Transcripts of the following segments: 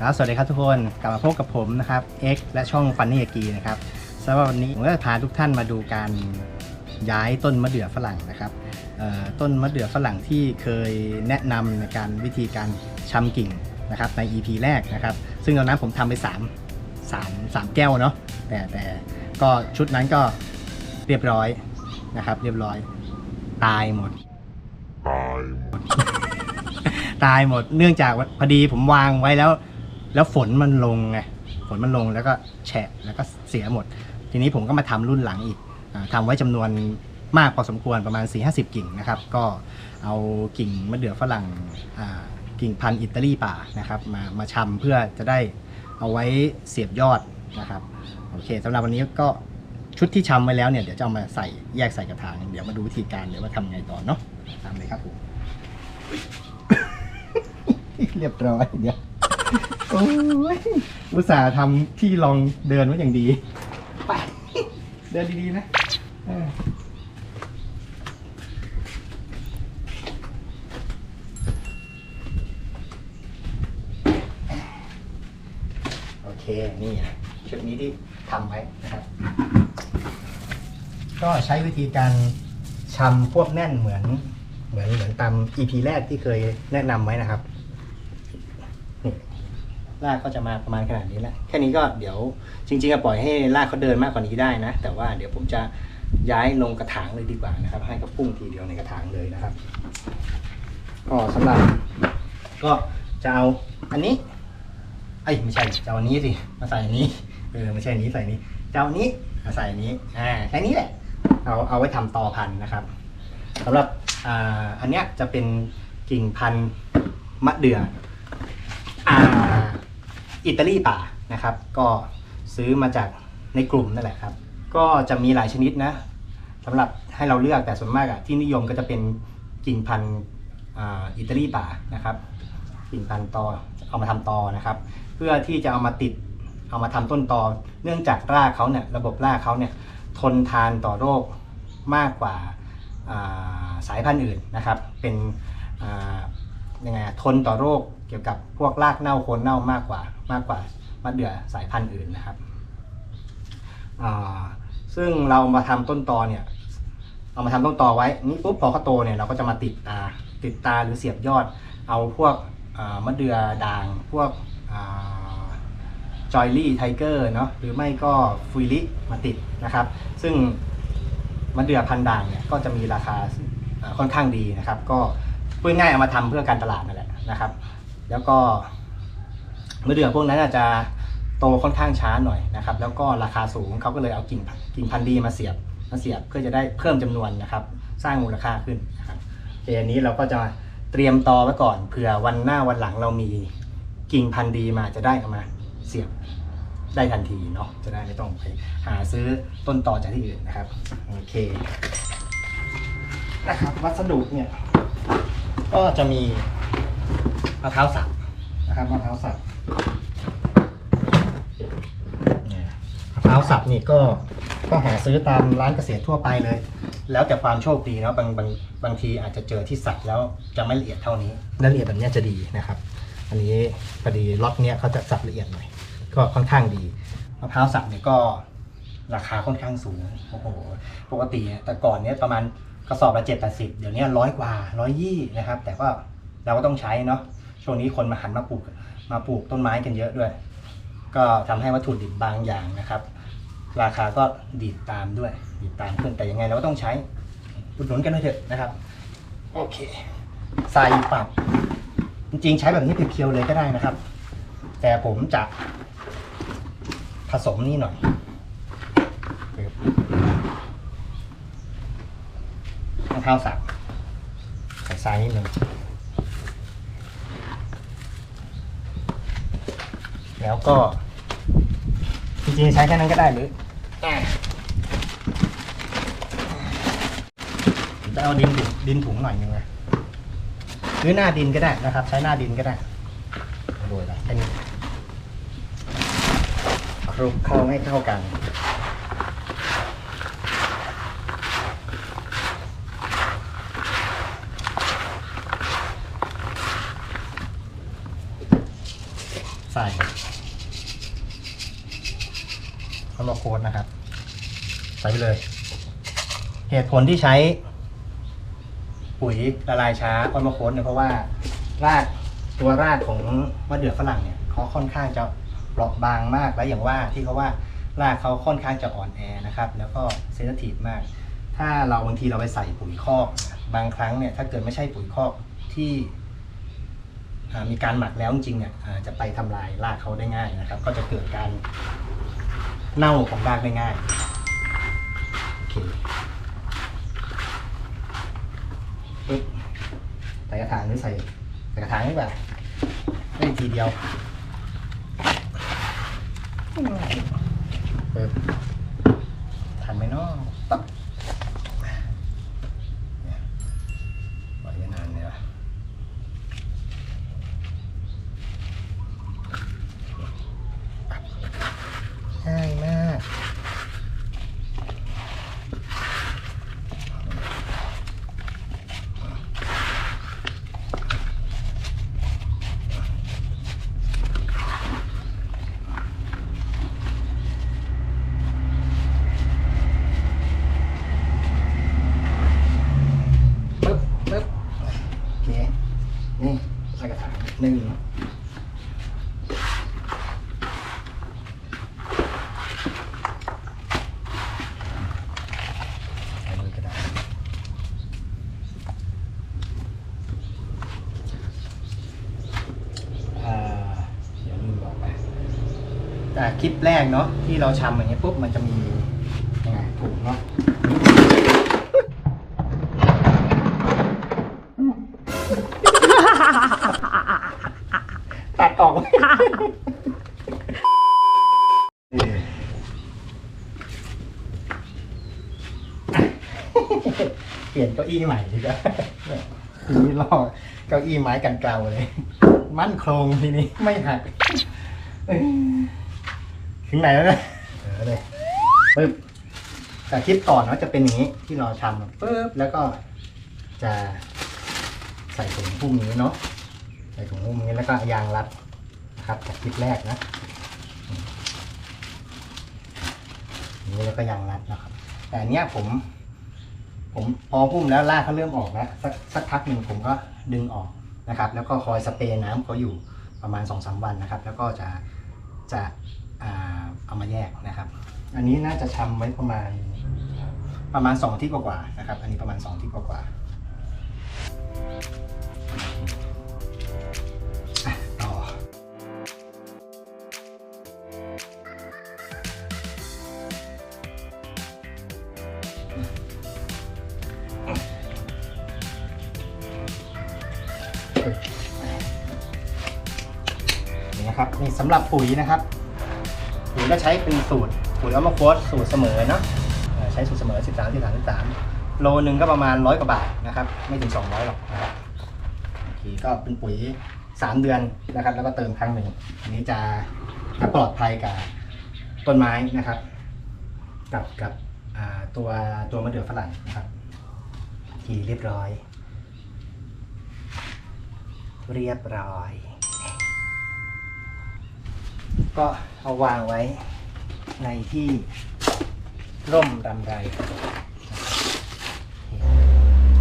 ครับสวัสดีครับทุกคนกลับมาพบกับผมนะครับ X และช่องฟันนี่กีนะครับสำหรับวันนี้ผมก็จะพาทุกท่านมาดูการย้ายต้นมะเดื่อฝรั่งนะครับเอ่อต้นมะเดื่อฝรั่งที่เคยแนะนำในการวิธีการชำกิ่งนะครับใน EP แรกนะครับ ซึ่งตอนนั้นผมทำไป 3 3 3 แก้วเนาะแต่แต่ก็ชุดนั้นก็เรียบร้อยนะครับ เรียบร้อยตายหมดตายหมดเนื่องจากว่าพอดีผมวางไว้แล้ว แล้วฝนมันลงไงฝนมันลงแล้วก็แฉะแล้วก็เสียหมด ทีนี้ผมก็มาทำรุ่นหลังอีกอาทำไว้จำนวนมากพอสมควรประมาณ 4-50 กิ่งนะครับ ก็เอากิ่งมะเดื่อฝรั่งกิ่งพันธุ์อิตาลีป่านะครับ มามาชำเพื่อจะได้เอาไว้เสียบยอดนะครับโอเคสำหรับวันนี้ก็ชุดที่ชำไว้แล้วเนี่ยเดี๋ยวจะเอามาใส่แยกใส่กระถางเดี๋ยวมาดูวิธีการเดี๋ยวว่าทำไงต่อเนาะตามเลยครับผมเรียบร้อยเดี๋ยว โอ้ยอุตส่าห์ทำที่ลองเดินไว้อย่างดี ไป เดินดีๆนะเออโอเค นี่นะชุดนี้ที่ทำไว้นะครับ ก็ใช้วิธีการชำควบแน่นเหมือน เหมือนเหมือนตาม EP แรกที่เคยแนะนำไว้นะครับ รากก็จะมาประมาณขนาดนี้แหละแค่นี้ก็เดี๋ยวจริงๆอะปล่อยให้รากเขาเดินมากกว่านี้ได้นะ แต่ว่าเดี๋ยวผมจะย้ายลงกระถางเลยดีกว่านะครับ ให้เขาพุ่งทีเดียวในกระถางเลยนะครับก็สำหรับก็จะเอาอันนี้ไอ้ยไม่ใช่จะเอาอันนี้สิมาใส่อันนี้เออไม่ใช่อันนี้ใส่นี้จะเอาอันนี้มาใส่อันนี้อ่าแค่นี้แหละเอาเอาไว้ทำตอพันธุ์นะครับสำหรับอ่าอันเนี้ยจะเป็นกิ่งพันธุ์มะเดื่ออ่า อิตาลีป่านะครับ ก็ซื้อมาจากในกลุ่มนั่นแหละครับ ก็จะมีหลายชนิดนะสำหรับให้เราเลือกแต่ส่วนมากอะที่นิยมก็จะเป็นกิ่งพันธุ์อิตาลีป่านะครับกิ่งพันธุ์ตอเอามาทำตอนะครับ เพื่อที่จะเอามาติดเอามาทำต้นตอ เนื่องจากรากเขาเนี่ยระบบรากเขาเนี่ยทนทานต่อโรคมากกว่าาสายพันธุ์อื่นนะครับ เป็นยังไงทนต่อโรค เกี่ยวกับพวกรากเน่าโคนเน่ามากกว่ามากกว่ามะเดื่อสายพันธุ์อื่นนะครับซึ่งเรามาทำต้นตอเนี่ยเอามาทำต้นตอไว้นี่ปุ๊บพอเขาโตเนี่ยเราก็จะมาติดตาติดตาหรือเสียบยอด เอาพวกมะเดื่อด่างพวกจอยลี่ไทเกอร์เนาะหรือไม่ก็ฟุยลิมาติดนะครับ ซึ่งมะเดื่อพันธุ์ด่างเนี่ยก็จะมีราคาค่อนข้างดีนะครับ ก็พูดง่ายเอามาทำเพื่อการตลาดนั่นแหละนะครับ แล้วก็มะเดื่อพวกนั้นอาจจะโตค่อนข้างช้าหน่อยนะครับ แล้วก็ราคาสูงเขาก็เลยเอากิ่งกิ่งพันธุ์ดีมาเสียบมาเสียบเพื่อจะได้เพิ่มจำนวนนะครับ สร้างมูลค่าขึ้นนะครับโอเคอันนี้เราก็จะเตรียมตอไว้ก่อนเผื่อวันหน้าวันหลังเรามีกิ่งพันธุ์ดีมาจะได้เอามาเสียบได้ทันทีเนาะจะได้ไม่ต้องไปหาซื้อต้นตอจากที่อื่นนะครับโอเคนะครับวัสดุเนี่ยก็จะมีะพร้าวสับนะครับมะพร้าวสับเนี่ยมะพร้าวสับนี่ก็ก็หาซื้อตามร้านเกษตรทั่วไปเลย แล้วแต่ความโชคดีเนาะบางบางบางทีอาจจะเจอที่สับแล้วจะไม่ละเอียดเท่านี้และละเอียดแบบเนี้ยจะดีนะครับ อันนี้พอดีล็อตเนี้ยเขาจะสับละเอียดหน่อยก็ค่อนข้างดีมะพร้าวสับเนี่ยก็ราคาค่อนข้างสูงโอ้โหปกติแต่ก่อนเนี้ยประมาณกระสอบละเจ็ดแปดสิบเดี๋ยวนี้ร้อยกว่าร้อยยี่นะครับ แต่ก็เราก็ต้องใช้เนาะ ช่วงนี้คนมาหันมาปลูกมาปลูกต้นไม้กันเยอะด้วย ก็ทำให้วัตถุดิบบางอย่างนะครับ ราคาก็ดีดตามด้วยดีดตามขึ้นแต่ยังไงเราก็ต้องใช้อุดหนุนกันด้วยเถอะนะครับ โอเคใส่ปรับจริงๆ ใช้แบบนี้เพียวๆเลยก็ได้นะครับ แต่ผมจะผสมนี่หน่อยปึ๊บมะพร้าวสับใส่ทรายนิดนึง แล้วก็ จริงๆใช้แค่นั้นก็ได้หรืออะผมจะเอาดินถุงดินถุงหน่อยนึงนะหรือหน้าดินก็ได้นะครับ ใช้หน้าดินก็ได้โรยไปแค่นี้คลุกเคล้าให้เข้ากัน ใส่คอโลโคนนะครับ ใส่ไปเลย เหตุผลที่ใช้ ปุ๋ยละลายช้าคอนโมโคนเนี่ยเพราะว่ารากตัวรากของมะเดื่อฝรั่งเนี่ยเขาค่อนข้างจะเปราะบางมากและอย่างว่าที่เขาว่ารากเขาค่อนข้างจะอ่อนแอนะครับ แล้วก็เซนซิทีฟมาก ถ้าเราบางทีเราไปใส่ปุ๋ยคอก บางครั้งเนี่ยถ้าเกิดไม่ใช่ปุ๋ยคอกที่มีการหมักแล้วจริงเนี่ยจะไปทำลายรากเขาได้ง่ายนะครับ ก็จะเกิดการเน่าของรากได้ง่าย ปึ๊บใส่กระถางหรือใส่ใส่กระถางแบบไม่ทีเดียวปึ๊บทันไหมเนาะปั๊บ เนี่ยปล่อยไว้นานเนี่ยวะง่ายมากปึ๊บปึ๊บโอเค นี่ใส่กระถางหนึ่งใส่มือกระดาษอ่าเดี๋ยวลืมบอกไปแต่ คลิปแรกเนาะที่เราชำอย่างเงี้ยปุ๊บมันจะมียังไงถุงเนาะตัดออกเปลี่ยนเก้าอี้ใหม่ดีกว่าทีนี้ลอกเก้าอี้ไม้กันเกลาเลย มั่นโครงทีนี้ไม่หัก ถึงไหนแล้วเนี่ยเออเลยปึ๊บแต่คลิปก่อนเนาะจะเป็นอย่างนี้ที่เราทำปึ๊บแล้วก็จะใส่ถุงพุ่มนี้เนาะใส่ถุงหุ้มนี้แล้วก็ยางรัดนะครับจากคลิปแรกนะนี้แล้วก็ยางรัดนะครับ แต่อันเนี้ยผม ผมพอพุ่มแล้วลากเขาเริ่มออกแล้วสักสักพักหนึ่งผมก็ดึงออกนะครับ แล้วก็คอยสเปรย์น้ำเขาอยู่ประมาณ2อสวันนะครับ แล้วก็จะจะอ่า เอามาแยกนะครับ อันนี้น่าจะทำไว้ประมาณประมาณ2ที่กว่าๆนะครับ อันนี้ประมาณ2ที่กว่าๆต่อนี่นะครับนี่สำหรับปุ๋ยนะครับ ก็ใช้เป็นสูตรปุ๋ยอัลมาโคสสูตรเสมอเนาะใช้สูตรเสมอ 13 13 13 โลหนึ่งก็ประมาณร้อยกว่าบาทนะครับไม่ถึง 200หรอกนะครับโอเคก็เป็นปุ๋ย 3 เดือนนะครับ แล้วก็เติมครั้งหนึ่งอันนี้จะจะปลอดภัยกับต้นไม้นะครับ กับกับตัวตัวมะเดื่อฝรั่งนะครับโอเคเรียบร้อย เรียบร้อย ก็เอาวางไว้ในที่ร่มรำไรนะครับ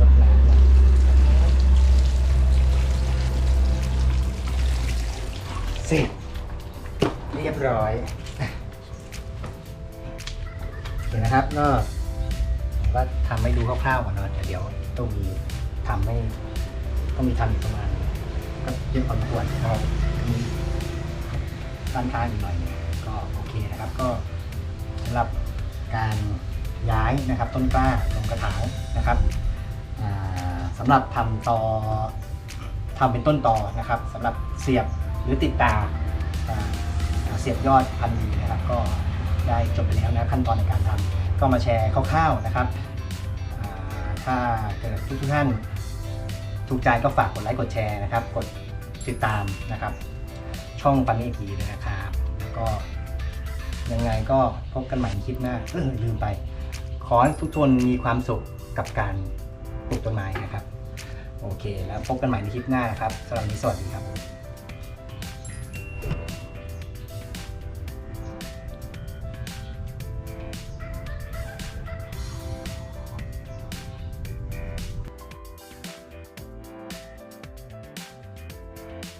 รดน้ำนะเสร็จเรียบร้อยเห็นนะครับก็ทำให้ดูคร่าวๆก่อนเนะเดี๋ยวต้องมีทำให้ต้องมีทำอีกประมาณก็เยอะพอสมควรนะครับ ด้านข้างอีกหน่อยหนึ่งก็โอเคนะครับ ก็สำหรับการย้ายนะครับต้นกล้าลงกระถางนะครับอ่าสำหรับทำตอทำเป็นต้นตอนะครับสำหรับเสียบหรือติดตาเสียบยอดพันธุ์ดีนะครับ ก็ได้จบไปแล้วนะขั้นตอนในการทำก็มาแชร์คร่าวๆนะครับถ้าเกิดทุกท่านถูกใจก็ฝากกดไลค์กดแชร์นะครับ กดติดตามนะครับ ช่องปันนี่ทีเลยนะครับแล้วก็ยังไงก็พบกันใหม่คลิปหน้าเออลืมไป ขอให้ทุกคนมีความสุขกับการปลูกต้นไม้นะครับ โอเค แล้วพบกันใหม่ในคลิปหน้านะครับสำหรับวันนี้สวัสดีครับ